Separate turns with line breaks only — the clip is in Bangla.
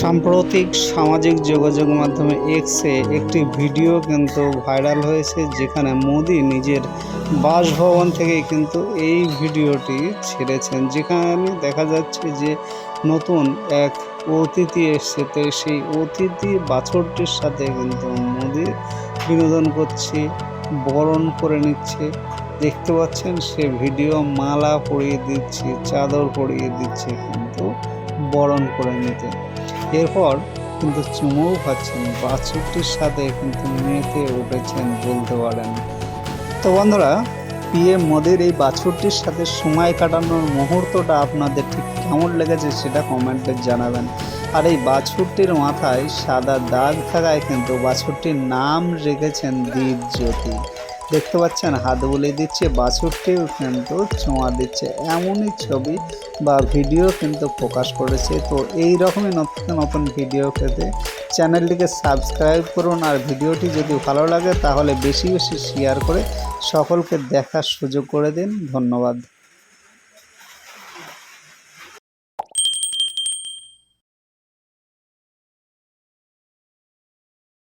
সাম্প্রতিক সামাজিক যোগাযোগ মাধ্যমে এক্সে একটি ভিডিও কিন্তু ভাইরাল হয়েছে, যেখানে মোদি নিজের বাসভবন থেকে কিন্তু এই ভিডিওটি ছেড়েছেন। যেখানে দেখা যাচ্ছে যে নতুন এক অতিথি এসছে, তো সেই অতিথি বাছরটির সাথে কিন্তু মোদি বিনোদন করছে, বরণ করে নিচ্ছে। দেখতে পাচ্ছেন সে ভিডিও মালা পরিয়ে দিচ্ছে, চাদর পরিয়ে দিচ্ছে কিন্তু বরণ করে নিতে। এরপর কিন্তু চুমুও খাচ্ছেন, বাছুরটির সাথে কিন্তু মেতে উঠেছেন বলতে পারেন। তো বন্ধুরা পিএম মোদির এই বাছুরটির সাথে সময় কাটানোর মুহূর্তটা আপনাদের ঠিক কেমন লেগেছে সেটা কমেন্টে জানাবেন। আর এই বাছুরটির মাথায় সাদা দাগ থাকায় কিন্তু বাছুরটির নাম রেখেছেন দীপ জ্যোতি দেখতে পাচ্ছেন, হাত বলে দিচ্ছে বাছুরটিও কিন্তু ছোঁয়া দিচ্ছে। এমনই ছবি বা ভিডিও কিন্তু প্রকাশ করেছে। তো এই রকমই নতুন নতুন ভিডিও পেতে চ্যানেলটিকে সাবস্ক্রাইব করুন। আর ভিডিওটি যদি ভালো লাগে, তাহলে বেশি বেশি শেয়ার করে সকলকে দেখার সুযোগ করে দিন। ধন্যবাদ।